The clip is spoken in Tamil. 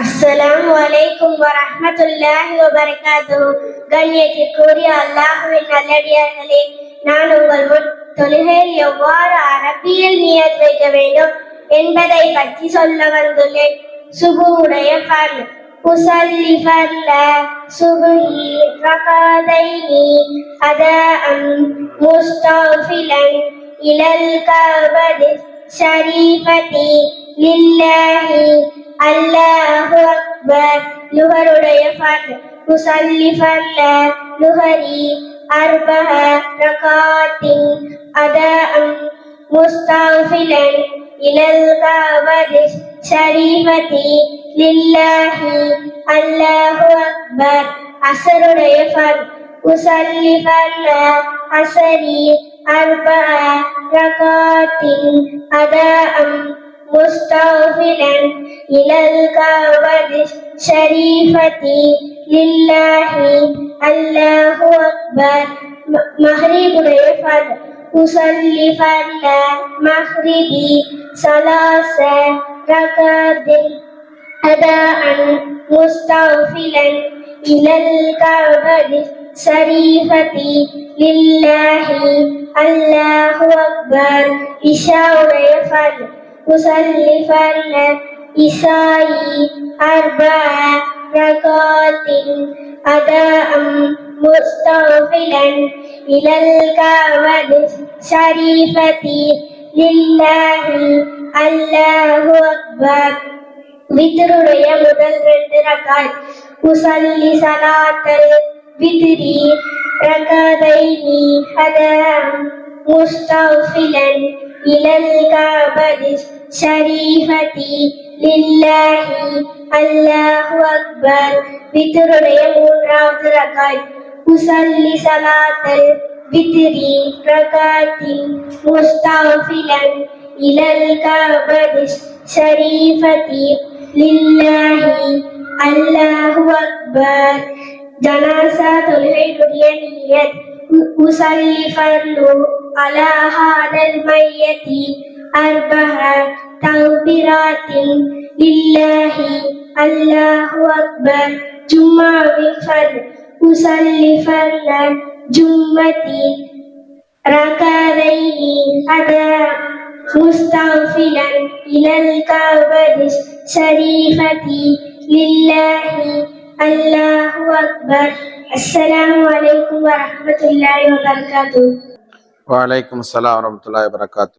அஸ்ஸலாமு அலைக்கும் வரஹ்மத்துல்லாஹி வபரகாத்துஹு கண்ணியத்திற்குரிய அல்லாஹுவின் நல்லடியார்களே நான் உங்கள் முன் தொழுகையில் எவ்வாறு அரபியில் நியத் வைக்க வேண்டும் என்பதை பற்றி சொல்ல வந்துள்ளேன். சுபுடைய ஃபர்ல். உசல்லி ஃபர்ல சுபுஹி ரகாதைனி அதஅம் முஸ்தஃபிலன் இலல் கபதி ஷரீஃபதி லில்லாஹி அல்லாஹு அக்பர் லுஹருடைய ஃபர்ல் உசல்லி ஃபர்ல லுஹரி அர்பஹ ரகாத்தின் அதம் முஸ்தாஃபிலன் இலல் கபதி ஷரீஃபதி லில்லாஹி அல்லாஹு அக்பர் அசருடைய ஃபர்ல் உசல்லி ஃபர்ல அசரி அர்பஹ ரகாத்தின் அதம் مستغفلا. إلى الكعبة الشريفة لله. الله أكبر. مغرب رفض أصلي فلا مغربي ثلاث ركعات أداء مستغفلا. إلى الكعبة الشريفة لله. الله أكبر. إشاء يفعل. مسلفا إسائي أربع ركعات أداء مستغفلا إلى الكعبة الشريفة لله الله أكبر வித்ருடைய முதல் ரெண்டு ரகாய் உசல்லி சலாத்தல் வித்ரி ரகதைனி ஹதம் முஸ்தஃபிலன் இலல் கபதி ஷரீஃபதி லில்லாஹி அல்லாஹு அக்பர் வித்ருடைய மூன்றாவது ரகாய் உசல்லி சலாத்தல் வித்ரி ரகாத்தின் முஸ்தாஃபிலன் இலல் கபதி ஷரீஃபதி லில்லாஹி அல்லாஹு அக்பர் ஜனாசா தொழுகைக்குரிய நீயத் உசல்லி ஃபர்லு அலா ஹாதல் மையதி arba'a takbiratin lillahi allahu akbar jum'a bifal usalli falla jum'ati rakadaini mustafilan ilal kabadis syarifati lillahi allahu akbar assalamualaikum warahmatullahi wabarakatuh Waalaikumsalam warahmatullahi wabarakatuh